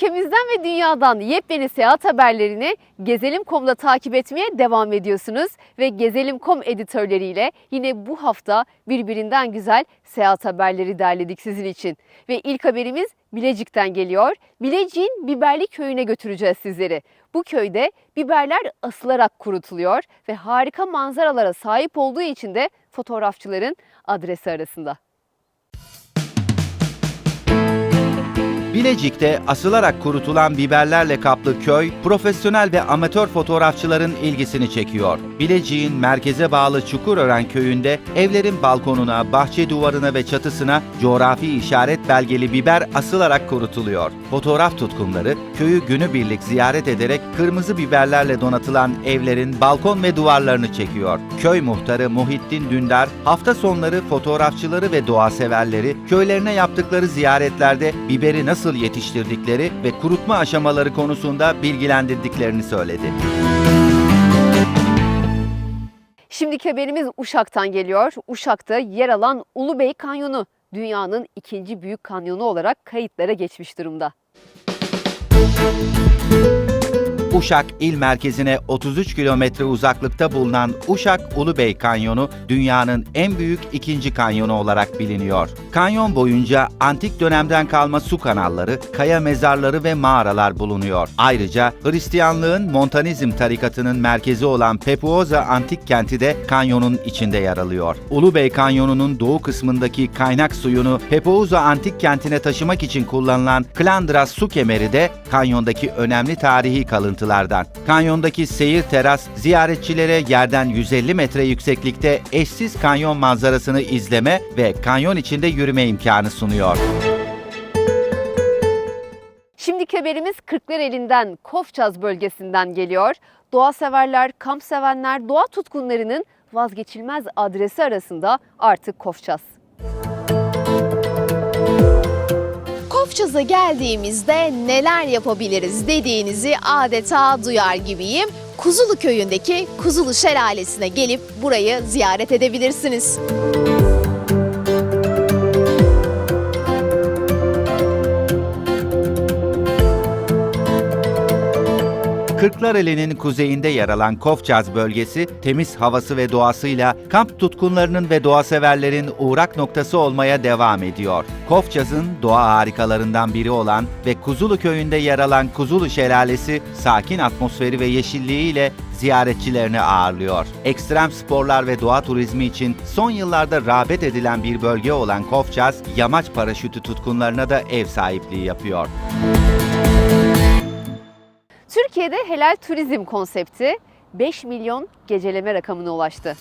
Ülkemizden ve dünyadan yepyeni seyahat haberlerini Gezelim.com'da takip etmeye devam ediyorsunuz. Ve Gezelim.com editörleriyle yine bu hafta birbirinden güzel seyahat haberleri derledik sizin için. Ve ilk haberimiz Bilecik'ten geliyor. Bilecik'in Biberli köyüne götüreceğiz sizleri. Bu köyde biberler asılarak kurutuluyor ve harika manzaralara sahip olduğu için de fotoğrafçıların adresi arasında. Bilecik'te asılarak kurutulan biberlerle kaplı köy, profesyonel ve amatör fotoğrafçıların ilgisini çekiyor. Bilecik'in merkeze bağlı Çukurören köyünde evlerin balkonuna, bahçe duvarına ve çatısına coğrafi işaret belgeli biber asılarak kurutuluyor. Fotoğraf tutkunları köyü günübirlik ziyaret ederek kırmızı biberlerle donatılan evlerin balkon ve duvarlarını çekiyor. Köy muhtarı Muhittin Dündar hafta sonları fotoğrafçıları ve doğa severleri köylerine yaptıkları ziyaretlerde biberi nasıl yetiştirdikleri ve kurutma aşamaları konusunda bilgilendirdiklerini söyledi. Şimdiki haberimiz Uşak'tan geliyor. Uşak'ta yer alan Ulubey Kanyonu dünyanın ikinci büyük kanyonu olarak kayıtlara geçmiş durumda. Uşak il merkezine 33 kilometre uzaklıkta bulunan Uşak Ulubey Kanyonu dünyanın en büyük ikinci kanyonu olarak biliniyor. Kanyon boyunca antik dönemden kalma su kanalları, kaya mezarları ve mağaralar bulunuyor. Ayrıca Hristiyanlığın Montanizm tarikatının merkezi olan Pepuoza antik kenti de kanyonun içinde yer alıyor. Ulubey Kanyonu'nun doğu kısmındaki kaynak suyunu Pepuoza antik kentine taşımak için kullanılan Klandras su kemeri de kanyondaki önemli tarihi kalıntılardan. Kanyondaki seyir teras ziyaretçilere yerden 150 metre yükseklikte eşsiz kanyon manzarasını izleme ve kanyon içinde yürüme imkanı sunuyor. Şimdiki haberimiz Kırklareli'nden Kofçaz bölgesinden geliyor. Doğa severler, kamp sevenler, doğa tutkunlarının vazgeçilmez adresi arasında artık Kofçaz. Kofçaz'a geldiğimizde neler yapabiliriz dediğinizi adeta duyar gibiyim. Kuzulu köyündeki Kuzulu Şelalesi'ne gelip burayı ziyaret edebilirsiniz. Kırklareli'nin kuzeyinde yer alan Kofçaz bölgesi temiz havası ve doğasıyla kamp tutkunlarının ve doğa severlerin uğrak noktası olmaya devam ediyor. Kofçaz'ın doğa harikalarından biri olan ve Kuzulu köyünde yer alan Kuzulu Şelalesi sakin atmosferi ve yeşilliğiyle ziyaretçilerini ağırlıyor. Ekstrem sporlar ve doğa turizmi için son yıllarda rağbet edilen bir bölge olan Kofçaz, yamaç paraşütü tutkunlarına da ev sahipliği yapıyor. Türkiye'de helal turizm konsepti 5 milyon geceleme rakamına ulaştı.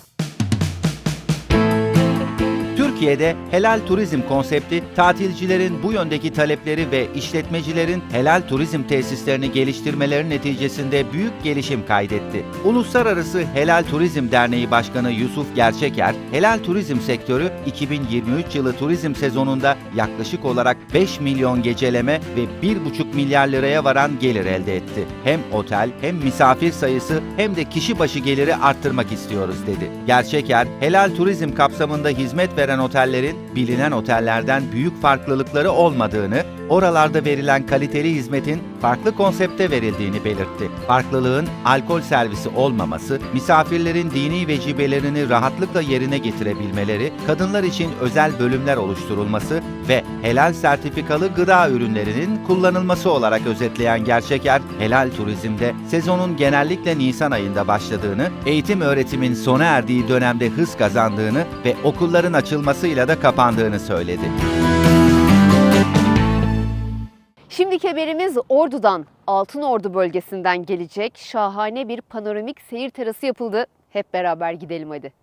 Türkiye'de helal turizm konsepti tatilcilerin bu yöndeki talepleri ve işletmecilerin helal turizm tesislerini geliştirmeleri neticesinde büyük gelişim kaydetti. Uluslararası Helal Turizm Derneği Başkanı Yusuf Gerçeker, helal turizm sektörü 2023 yılı turizm sezonunda yaklaşık olarak 5 milyon geceleme ve 1,5 milyar liraya varan gelir elde etti. Hem otel hem misafir sayısı hem de kişi başı geliri arttırmak istiyoruz dedi. Gerçeker, helal turizm kapsamında hizmet veren otellerin bilinen otellerden büyük farklılıkları olmadığını, oralarda verilen kaliteli hizmetin farklı konsepte verildiğini belirtti. Farklılığın alkol servisi olmaması, misafirlerin dini vecibelerini rahatlıkla yerine getirebilmeleri, kadınlar için özel bölümler oluşturulması ve helal sertifikalı gıda ürünlerinin kullanılması olarak özetleyen Gerçeker, helal turizmde sezonun genellikle Nisan ayında başladığını, eğitim öğretimin sona erdiği dönemde hız kazandığını ve okulların açılmasıyla da kapandığını söyledi. Şimdiki haberimiz Ordu'dan, Altınordu bölgesinden gelecek şahane bir panoramik seyir terası yapıldı. Hep beraber gidelim hadi.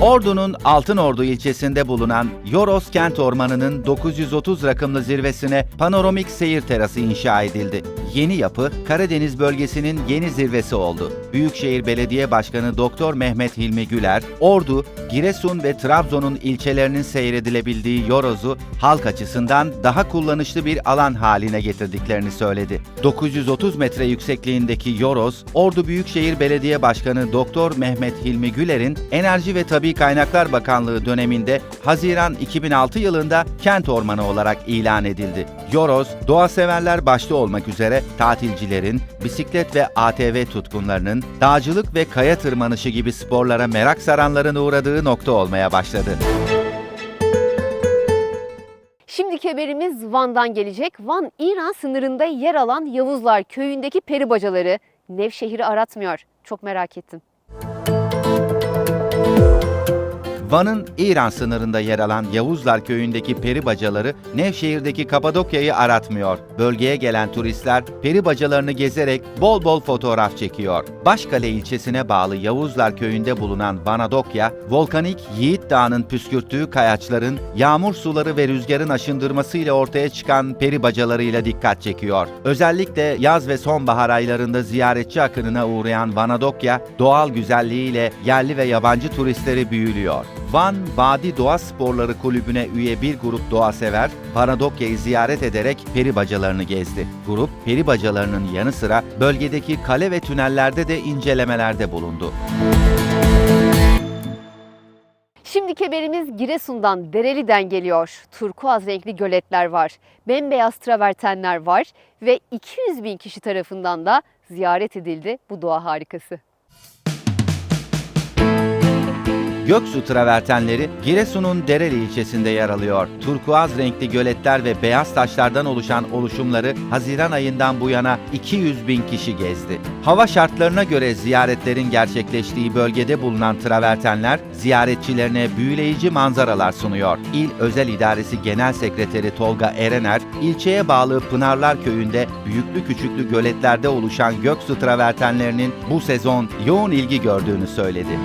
Ordu'nun Altınordu ilçesinde bulunan Yoros Kent Ormanı'nın 930 rakımlı zirvesine panoramik seyir terası inşa edildi. Yeni yapı Karadeniz bölgesinin yeni zirvesi oldu. Büyükşehir Belediye Başkanı Doktor Mehmet Hilmi Güler, Ordu, Giresun ve Trabzon'un ilçelerinin seyredilebildiği Yoros'u halk açısından daha kullanışlı bir alan haline getirdiklerini söyledi. 930 metre yüksekliğindeki Yoros, Ordu Büyükşehir Belediye Başkanı Doktor Mehmet Hilmi Güler'in Enerji ve Tabi Tabi Kaynaklar Bakanlığı döneminde Haziran 2006 yılında kent ormanı olarak ilan edildi. Yoros, doğa severler başta olmak üzere tatilcilerin, bisiklet ve ATV tutkunlarının, dağcılık ve kaya tırmanışı gibi sporlara merak saranların uğradığı nokta olmaya başladı. Şimdiki haberimiz Van'dan gelecek. Van, İran sınırında yer alan Yavuzlar köyündeki peri bacaları Nevşehir'i aratmıyor. Çok merak ettim. Van'ın İran sınırında yer alan Yavuzlar köyündeki peri bacaları Nevşehir'deki Kapadokya'yı aratmıyor. Bölgeye gelen turistler peri bacalarını gezerek bol bol fotoğraf çekiyor. Başkale ilçesine bağlı Yavuzlar köyünde bulunan Vanadokya, volkanik Yiğit Dağı'nın püskürttüğü kayaçların yağmur suları ve rüzgarın aşındırmasıyla ortaya çıkan peri bacalarıyla dikkat çekiyor. Özellikle yaz ve sonbahar aylarında ziyaretçi akınına uğrayan Vanadokya, doğal güzelliğiyle yerli ve yabancı turistleri büyülüyor. Van Vadi Doğa Sporları Kulübü'ne üye bir grup doğa sever, Vanadokya'yı ziyaret ederek peri bacalarını gezdi. Grup, peri bacalarının yanı sıra bölgedeki kale ve tünellerde de incelemelerde bulundu. Şimdiki haberimiz Giresun'dan, Dereli'den geliyor. Turkuaz renkli göletler var, bembeyaz travertenler var ve 200 bin kişi tarafından da ziyaret edildi bu doğa harikası. Göksu travertenleri Giresun'un Dereli ilçesinde yer alıyor. Turkuaz renkli göletler ve beyaz taşlardan oluşan oluşumları Haziran ayından bu yana 200 bin kişi gezdi. Hava şartlarına göre ziyaretlerin gerçekleştiği bölgede bulunan travertenler ziyaretçilerine büyüleyici manzaralar sunuyor. İl Özel İdaresi Genel Sekreteri Tolga Erener, ilçeye bağlı Pınarlar Köyü'nde büyüklü küçüklü göletlerde oluşan Göksu travertenlerinin bu sezon yoğun ilgi gördüğünü söyledi.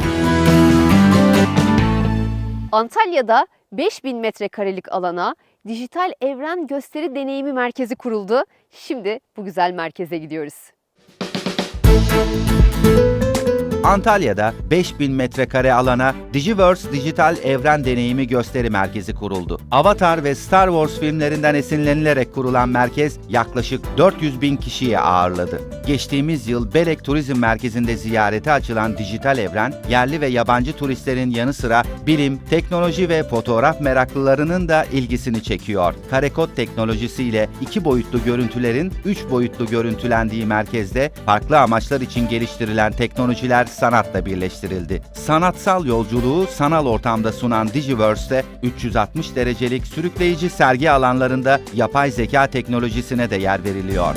Antalya'da 5000 metrekarelik alana dijital evren gösteri deneyimi merkezi kuruldu. Şimdi bu güzel merkeze gidiyoruz. Antalya'da 5000 metrekare alana Digiverse Dijital Evren Deneyimi Gösteri Merkezi kuruldu. Avatar ve Star Wars filmlerinden esinlenilerek kurulan merkez yaklaşık 400 bin kişiyi ağırladı. Geçtiğimiz yıl Belek Turizm Merkezi'nde ziyarete açılan dijital evren, yerli ve yabancı turistlerin yanı sıra bilim, teknoloji ve fotoğraf meraklılarının da ilgisini çekiyor. Karekod teknolojisiyle iki boyutlu görüntülerin üç boyutlu görüntülendiği merkezde farklı amaçlar için geliştirilen teknolojiler sanatla birleştirildi. Sanatsal yolculuğu sanal ortamda sunan Digiverse'de 360 derecelik sürükleyici sergi alanlarında yapay zeka teknolojisine de yer veriliyor.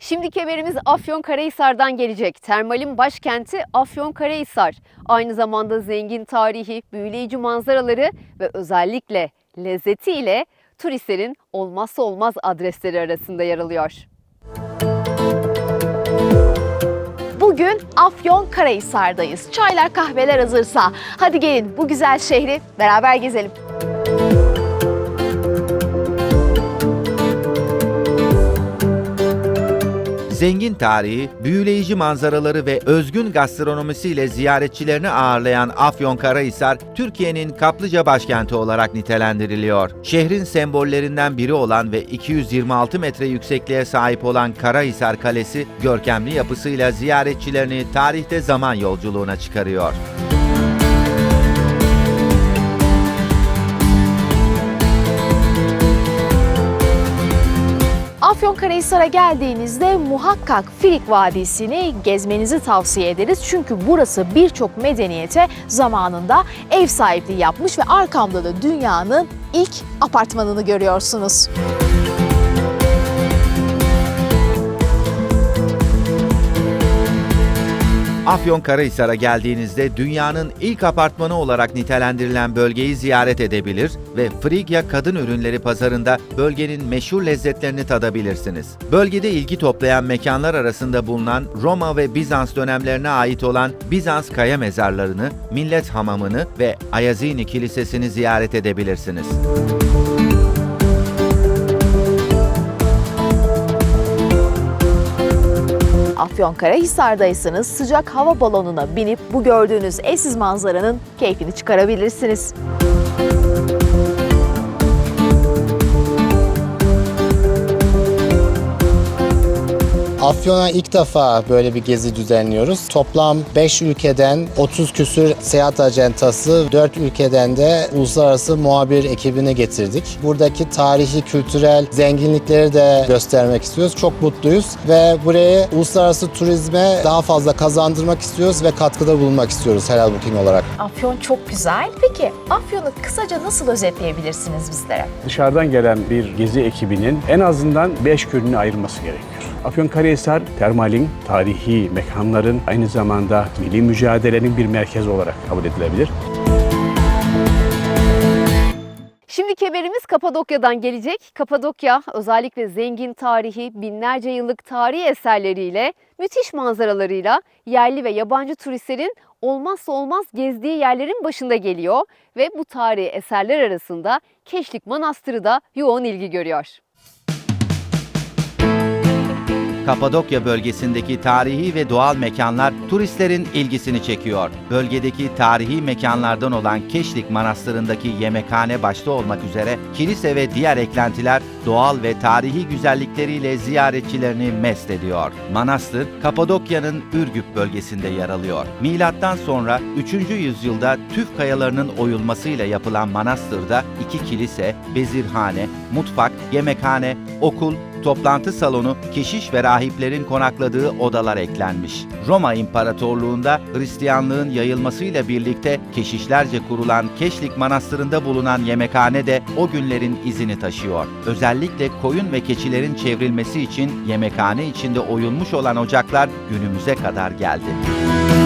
Şimdiki haberimiz Afyonkarahisar'dan gelecek. Termalin başkenti Afyonkarahisar. Aynı zamanda zengin tarihi, büyüleyici manzaraları ve özellikle lezzetiyle turistlerin olmazsa olmaz adresleri arasında yer alıyor. Bugün Afyon Karahisar'dayız. Çaylar kahveler hazırsa hadi gelin bu güzel şehri beraber gezelim. Zengin tarihi, büyüleyici manzaraları ve özgün gastronomisiyle ziyaretçilerini ağırlayan Afyonkarahisar, Türkiye'nin kaplıca başkenti olarak nitelendiriliyor. Şehrin sembollerinden biri olan ve 226 metre yüksekliğe sahip olan Karahisar Kalesi, görkemli yapısıyla ziyaretçilerini tarihte zaman yolculuğuna çıkarıyor. Afyonkarahisar'a geldiğinizde muhakkak Filik Vadisi'ni gezmenizi tavsiye ederiz. Çünkü burası birçok medeniyete zamanında ev sahipliği yapmış ve arkamda da dünyanın ilk apartmanını görüyorsunuz. Afyonkarahisar'a geldiğinizde dünyanın ilk apartmanı olarak nitelendirilen bölgeyi ziyaret edebilir ve Frigya Kadın Ürünleri Pazarında bölgenin meşhur lezzetlerini tadabilirsiniz. Bölgede ilgi toplayan mekanlar arasında bulunan Roma ve Bizans dönemlerine ait olan Bizans kaya mezarlarını, Millet Hamamını ve Ayazini Kilisesi'ni ziyaret edebilirsiniz. Afyonkarahisar'daysanız sıcak hava balonuna binip bu gördüğünüz eşsiz manzaranın keyfini çıkarabilirsiniz. Afyon'a ilk defa böyle bir gezi düzenliyoruz. Toplam 5 ülkeden 30 küsür seyahat acentası, 4 ülkeden de uluslararası muhabir ekibini getirdik. Buradaki tarihi, kültürel zenginlikleri de göstermek istiyoruz. Çok mutluyuz ve burayı uluslararası turizme daha fazla kazandırmak istiyoruz ve katkıda bulunmak istiyoruz Helal Booking olarak. Afyon çok güzel. Peki Afyon'u kısaca nasıl özetleyebilirsiniz bizlere? Dışarıdan gelen bir gezi ekibinin en azından 5 gününü ayırması gerekiyor. Afyonkarahisar termalin, tarihi mekanların aynı zamanda milli mücadelenin bir merkezi olarak kabul edilebilir. Şimdiki haberimiz Kapadokya'dan gelecek. Kapadokya özellikle zengin tarihi, binlerce yıllık tarihi eserleriyle, müthiş manzaralarıyla yerli ve yabancı turistlerin olmazsa olmaz gezdiği yerlerin başında geliyor ve bu tarihi eserler arasında Keşlik Manastırı da yoğun ilgi görüyor. Kapadokya bölgesindeki tarihi ve doğal mekanlar turistlerin ilgisini çekiyor. Bölgedeki tarihi mekanlardan olan Keşlik Manastırı'ndaki yemekhane başta olmak üzere kilise ve diğer eklentiler doğal ve tarihi güzellikleriyle ziyaretçilerini mest ediyor. Manastır, Kapadokya'nın Ürgüp bölgesinde yer alıyor. Milattan sonra 3. yüzyılda tüf kayalarının oyulmasıyla yapılan manastırda iki kilise, bezirhane, mutfak, yemekhane, okul, toplantı salonu, keşiş ve rahiplerin konakladığı odalar eklenmiş. Roma İmparatorluğunda Hristiyanlığın yayılmasıyla birlikte keşişlerce kurulan Keşlik Manastırı'nda bulunan yemekhane de o günlerin izini taşıyor. Özellikle koyun ve keçilerin çevrilmesi için yemekhane içinde oyulmuş olan ocaklar günümüze kadar geldi.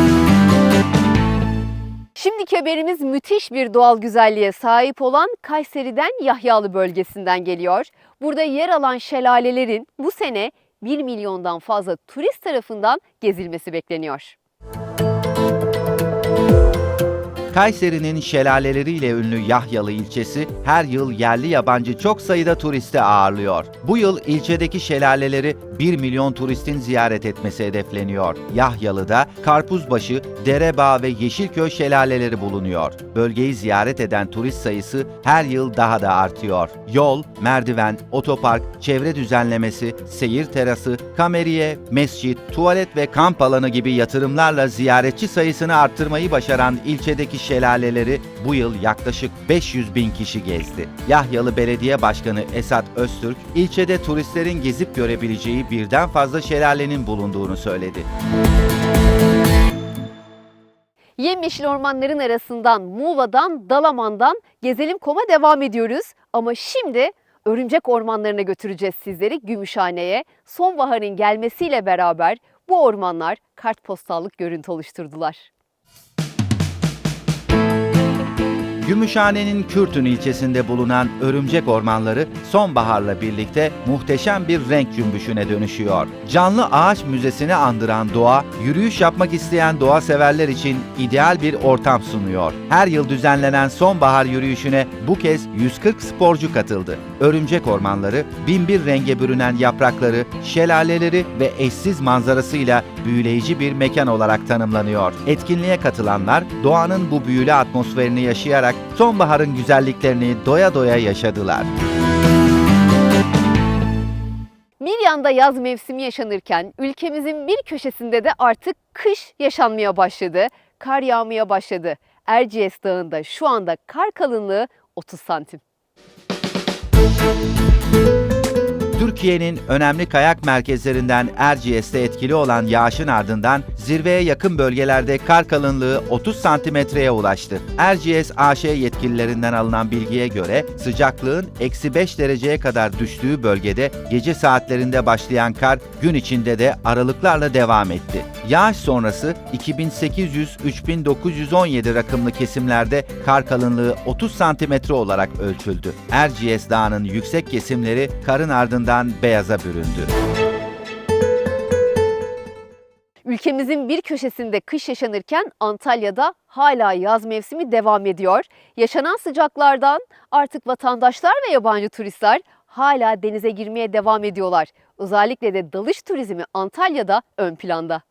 Şimdiki haberimiz müthiş bir doğal güzelliğe sahip olan Kayseri'den Yahyalı bölgesinden geliyor. Burada yer alan şelalelerin bu sene 1 milyondan fazla turist tarafından gezilmesi bekleniyor. Kayseri'nin şelaleleriyle ünlü Yahyalı ilçesi her yıl yerli yabancı çok sayıda turisti ağırlıyor. Bu yıl ilçedeki şelaleleri 1 milyon turistin ziyaret etmesi hedefleniyor. Yahyalı'da Karpuzbaşı, Derebağ ve Yeşilköy şelaleleri bulunuyor. Bölgeyi ziyaret eden turist sayısı her yıl daha da artıyor. Yol, merdiven, otopark, çevre düzenlemesi, seyir terası, kameriye, mescit, tuvalet ve kamp alanı gibi yatırımlarla ziyaretçi sayısını arttırmayı başaran ilçedeki şelaleleri bu yıl yaklaşık 500 bin kişi gezdi. Yahyalı Belediye Başkanı Esat Öztürk, ilçede turistlerin gezip görebileceği birden fazla şelalenin bulunduğunu söyledi. Yemyeşil ormanların arasından, Muğla'dan, Dalaman'dan Gezelim Kom'a devam ediyoruz. Ama şimdi örümcek ormanlarına götüreceğiz sizleri Gümüşhane'ye. Sonbaharın gelmesiyle beraber bu ormanlar kartpostallık görüntü oluşturdular. Gümüşhane'nin Kürtün ilçesinde bulunan örümcek ormanları sonbaharla birlikte muhteşem bir renk cümbüşüne dönüşüyor. Canlı ağaç müzesini andıran doğa, yürüyüş yapmak isteyen doğa severler için ideal bir ortam sunuyor. Her yıl düzenlenen sonbahar yürüyüşüne bu kez 140 sporcu katıldı. Örümcek ormanları, binbir renge bürünen yaprakları, şelaleleri ve eşsiz manzarasıyla büyüleyici bir mekan olarak tanımlanıyor. Etkinliğe katılanlar doğanın bu büyülü atmosferini yaşayarak sonbaharın güzelliklerini doya doya yaşadılar. Bir yanda yaz mevsimi yaşanırken ülkemizin bir köşesinde de artık kış yaşanmaya başladı. Kar yağmaya başladı. Erciyes Dağı'nda şu anda kar kalınlığı 30 santim. Türkiye'nin önemli kayak merkezlerinden Erciyes'te etkili olan yağışın ardından zirveye yakın bölgelerde kar kalınlığı 30 santimetreye ulaştı. Erciyes AŞ yetkililerinden alınan bilgiye göre sıcaklığın eksi 5 dereceye kadar düştüğü bölgede gece saatlerinde başlayan kar gün içinde de aralıklarla devam etti. Yağış sonrası 2800-3917 rakımlı kesimlerde kar kalınlığı 30 santimetre olarak ölçüldü. Erciyes Dağı'nın yüksek kesimleri karın ardından beyaza büründü. Ülkemizin bir köşesinde kış yaşanırken Antalya'da hala yaz mevsimi devam ediyor. Yaşanan sıcaklardan artık vatandaşlar ve yabancı turistler hala denize girmeye devam ediyorlar. Özellikle de dalış turizmi Antalya'da ön planda.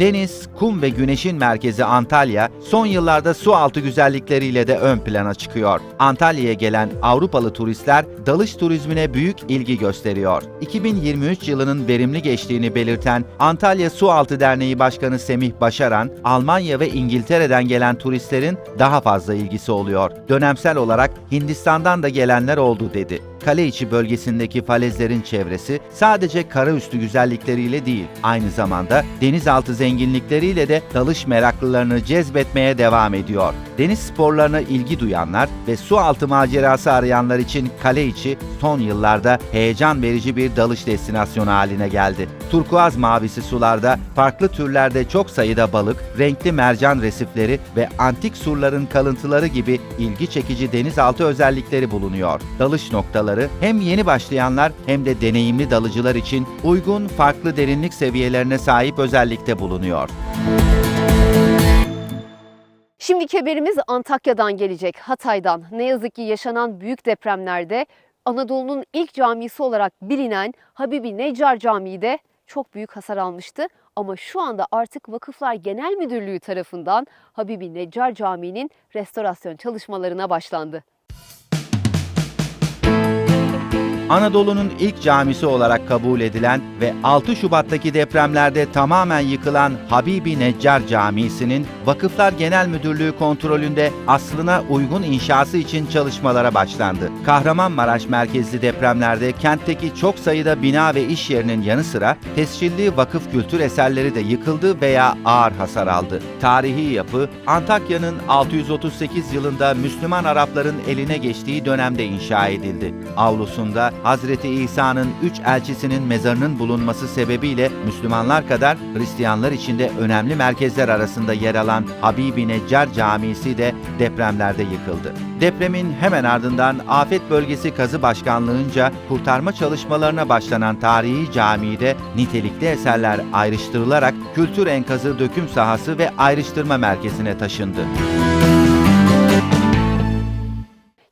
Deniz, kum ve güneşin merkezi Antalya, son yıllarda su altı güzellikleriyle de ön plana çıkıyor. Antalya'ya gelen Avrupalı turistler dalış turizmine büyük ilgi gösteriyor. 2023 yılının verimli geçtiğini belirten Antalya Sualtı Derneği Başkanı Semih Başaran, Almanya ve İngiltere'den gelen turistlerin daha fazla ilgisi oluyor. Dönemsel olarak Hindistan'dan da gelenler oldu dedi. Kale içi bölgesindeki falezlerin çevresi sadece karaüstü güzellikleriyle değil, aynı zamanda denizaltı zenginlikleriyle de dalış meraklılarını cezbetmeye devam ediyor. Deniz sporlarına ilgi duyanlar ve su altı macerası arayanlar için kale içi son yıllarda heyecan verici bir dalış destinasyonu haline geldi. Turkuaz mavisi sularda farklı türlerde çok sayıda balık, renkli mercan resifleri ve antik surların kalıntıları gibi ilgi çekici denizaltı özellikleri bulunuyor. Dalış noktaları hem yeni başlayanlar hem de deneyimli dalıcılar için uygun farklı derinlik seviyelerine sahip özellikte bulunuyor. Şimdiki haberimiz Antakya'dan gelecek, Hatay'dan. Ne yazık ki yaşanan büyük depremlerde Anadolu'nun ilk camisi olarak bilinen Habibi Neccar Camii de çok büyük hasar almıştı. Ama şu anda artık Vakıflar Genel Müdürlüğü tarafından Habibi Neccar Camii'nin restorasyon çalışmalarına başlandı. Anadolu'nun ilk camisi olarak kabul edilen ve 6 Şubat'taki depremlerde tamamen yıkılan Habibi Neccar Camisi'nin Vakıflar Genel Müdürlüğü kontrolünde aslına uygun inşası için çalışmalara başlandı. Kahramanmaraş merkezli depremlerde kentteki çok sayıda bina ve iş yerinin yanı sıra tescilli vakıf kültür eserleri de yıkıldı veya ağır hasar aldı. Tarihi yapı Antakya'nın 638 yılında Müslüman Arapların eline geçtiği dönemde inşa edildi. Avlusunda Hazreti İsa'nın üç elçisinin mezarının bulunması sebebiyle Müslümanlar kadar Hristiyanlar için de önemli merkezler arasında yer alan Habibi Neccar Camisi de depremlerde yıkıldı. Depremin hemen ardından afet bölgesi kazı başkanlığınca kurtarma çalışmalarına başlanan tarihi camide nitelikli eserler ayrıştırılarak kültür enkazı döküm sahası ve ayrıştırma merkezine taşındı.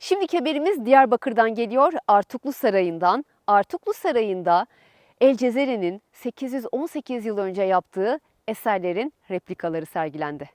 Şimdiki haberimiz Diyarbakır'dan geliyor. Artuklu Sarayı'ndan. Artuklu Sarayı'nda El Cezere'nin 818 yıl önce yaptığı eserlerin replikaları sergilendi.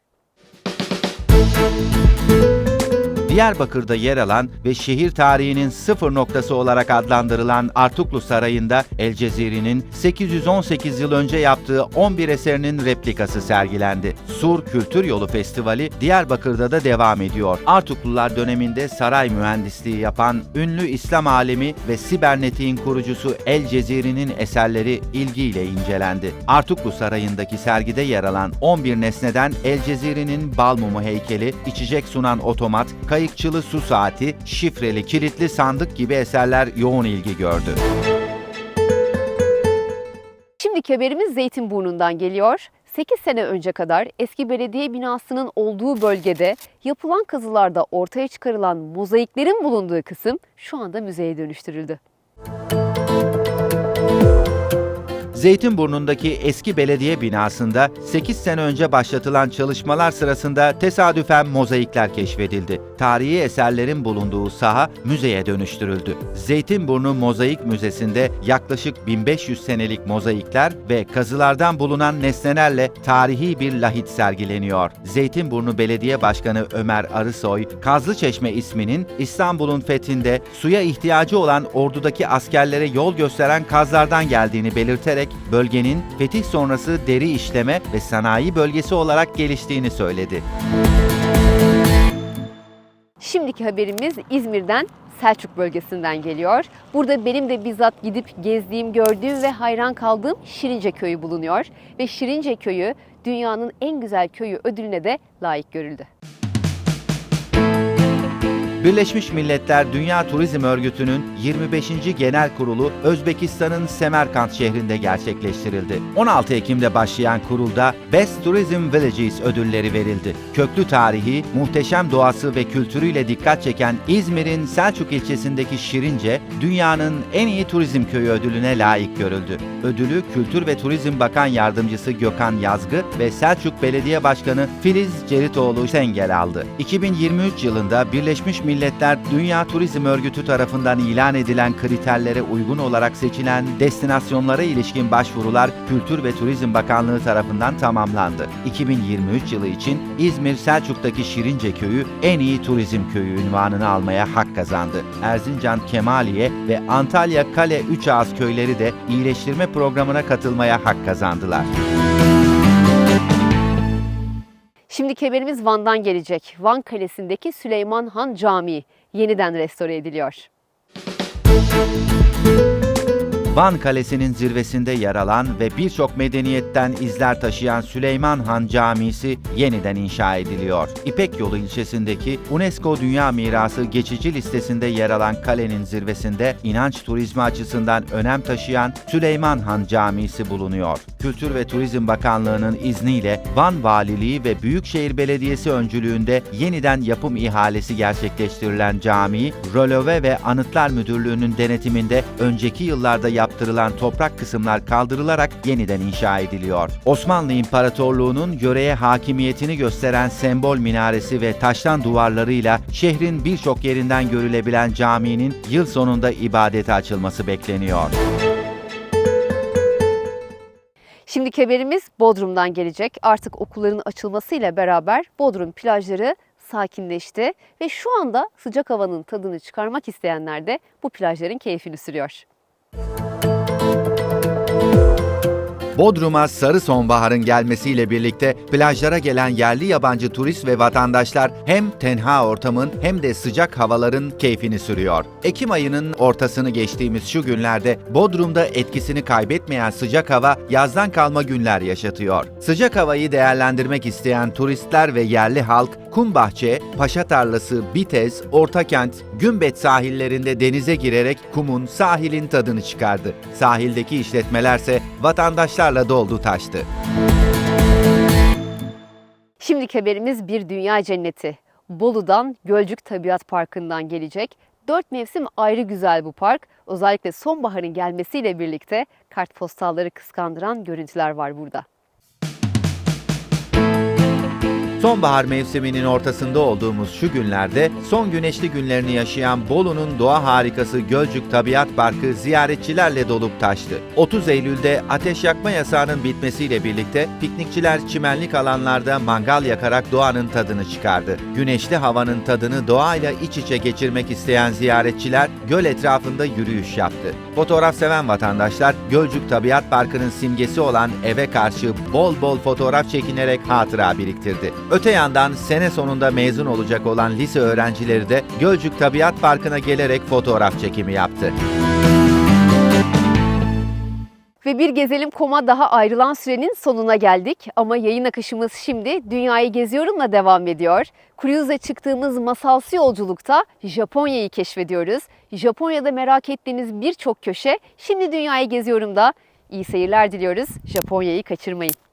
Diyarbakır'da yer alan ve şehir tarihinin sıfır noktası olarak adlandırılan Artuklu Sarayı'nda El Cezeri'nin 818 yıl önce yaptığı 11 eserinin replikası sergilendi. Sur Kültür Yolu Festivali Diyarbakır'da da devam ediyor. Artuklular döneminde saray mühendisliği yapan ünlü İslam alemi ve sibernetin kurucusu El Cezeri'nin eserleri ilgiyle incelendi. Artuklu Sarayı'ndaki sergide yer alan 11 nesneden El Cezeri'nin bal mumu heykeli, içecek sunan otomat, kayıkçılı su saati, şifreli kilitli sandık gibi eserler yoğun ilgi gördü. Şimdiki haberimiz Zeytinburnu'ndan geliyor. 8 sene önce kadar eski belediye binasının olduğu bölgede yapılan kazılarda ortaya çıkarılan mozaiklerin bulunduğu kısım şu anda müzeye dönüştürüldü. Zeytinburnu'ndaki eski belediye binasında 8 sene önce başlatılan çalışmalar sırasında tesadüfen mozaikler keşfedildi. Tarihi eserlerin bulunduğu saha müzeye dönüştürüldü. Zeytinburnu Mozaik Müzesi'nde yaklaşık 1500 senelik mozaikler ve kazılardan bulunan nesnelerle tarihi bir lahit sergileniyor. Zeytinburnu Belediye Başkanı Ömer Arısoy, Kazlıçeşme isminin İstanbul'un fethinde suya ihtiyacı olan ordudaki askerlere yol gösteren kazlardan geldiğini belirterek bölgenin fetih sonrası deri işleme ve sanayi bölgesi olarak geliştiğini söyledi. Şimdiki haberimiz İzmir'den Selçuk bölgesinden geliyor. Burada benim de bizzat gidip gezdiğim, gördüğüm ve hayran kaldığım Şirince Köyü bulunuyor. Ve Şirince Köyü dünyanın en güzel köyü ödülüne de layık görüldü. Birleşmiş Milletler Dünya Turizm Örgütü'nün 25. Genel Kurulu Özbekistan'ın Semerkant şehrinde gerçekleştirildi. 16 Ekim'de başlayan kurulda Best Tourism Villages ödülleri verildi. Köklü tarihi, muhteşem doğası ve kültürüyle dikkat çeken İzmir'in Selçuk ilçesindeki Şirince, dünyanın en iyi turizm köyü ödülüne layık görüldü. Ödülü Kültür ve Turizm Bakan Yardımcısı Gökhan Yazgı ve Selçuk Belediye Başkanı Filiz Ceritoğlu Sengel aldı. 2023 yılında Birleşmiş Milletler Milletler Dünya Turizm Örgütü tarafından ilan edilen kriterlere uygun olarak seçilen destinasyonlara ilişkin başvurular Kültür ve Turizm Bakanlığı tarafından tamamlandı. 2023 yılı için İzmir Selçuk'taki Şirince Köyü en iyi turizm köyü ünvanını almaya hak kazandı. Erzincan Kemaliye ve Antalya Kale Üç Ağız köyleri de iyileştirme programına katılmaya hak kazandılar. Şimdiki haberimiz Van'dan gelecek. Van Kalesi'ndeki Süleyman Han Camii yeniden restore ediliyor. Van Kalesi'nin zirvesinde yer alan ve birçok medeniyetten izler taşıyan Süleyman Han Camisi yeniden inşa ediliyor. İpek Yolu ilçesindeki UNESCO Dünya Mirası geçici listesinde yer alan kalenin zirvesinde inanç turizmi açısından önem taşıyan Süleyman Han Camisi bulunuyor. Kültür ve Turizm Bakanlığı'nın izniyle Van Valiliği ve Büyükşehir Belediyesi öncülüğünde yeniden yapım ihalesi gerçekleştirilen cami, Rölove ve Anıtlar Müdürlüğü'nün denetiminde önceki yıllarda yaptırılan toprak kısımlar kaldırılarak yeniden inşa ediliyor. Osmanlı İmparatorluğu'nun yöreye hakimiyetini gösteren sembol minaresi ve taştan duvarlarıyla şehrin birçok yerinden görülebilen caminin yıl sonunda ibadete açılması bekleniyor. Şimdiki haberimiz Bodrum'dan gelecek. Artık okulların açılmasıyla beraber Bodrum plajları sakinleşti ve şu anda sıcak havanın tadını çıkarmak isteyenler de bu plajların keyfini sürüyor. Bodrum'a sarı sonbaharın gelmesiyle birlikte plajlara gelen yerli yabancı turist ve vatandaşlar hem tenha ortamın hem de sıcak havaların keyfini sürüyor. Ekim ayının ortasını geçtiğimiz şu günlerde Bodrum'da etkisini kaybetmeyen sıcak hava yazdan kalma günler yaşatıyor. Sıcak havayı değerlendirmek isteyen turistler ve yerli halk Kumbahçe, Paşa Tarlası, Bitez, Ortakent, Gümbet sahillerinde denize girerek kumun, sahilin tadını çıkardı. Sahildeki işletmelerse vatandaşlarla doldu taştı. Şimdiki haberimiz bir dünya cenneti. Bolu'dan Gölcük Tabiat Parkı'ndan gelecek. Dört mevsim ayrı güzel bu park. Özellikle sonbaharın gelmesiyle birlikte kartpostalları kıskandıran görüntüler var burada. Sonbahar mevsiminin ortasında olduğumuz şu günlerde son güneşli günlerini yaşayan Bolu'nun doğa harikası Gölcük Tabiat Parkı ziyaretçilerle dolup taştı. 30 Eylül'de ateş yakma yasağının bitmesiyle birlikte piknikçiler çimenlik alanlarda mangal yakarak doğanın tadını çıkardı. Güneşli havanın tadını doğayla iç içe geçirmek isteyen ziyaretçiler göl etrafında yürüyüş yaptı. Fotoğraf seven vatandaşlar Gölcük Tabiat Parkı'nın simgesi olan eve karşı bol bol fotoğraf çekinerek hatıra biriktirdi. Öte yandan sene sonunda mezun olacak olan lise öğrencileri de Gölcük Tabiat Parkı'na gelerek fotoğraf çekimi yaptı. Ve bir gezelim koma daha ayrılan sürenin sonuna geldik. Ama yayın akışımız şimdi Dünyayı Geziyorum'la devam ediyor. Cruise'e çıktığımız masalsı yolculukta Japonya'yı keşfediyoruz. Japonya'da merak ettiğiniz birçok köşe şimdi Dünyayı Geziyorum'da. İyi seyirler diliyoruz. Japonya'yı kaçırmayın.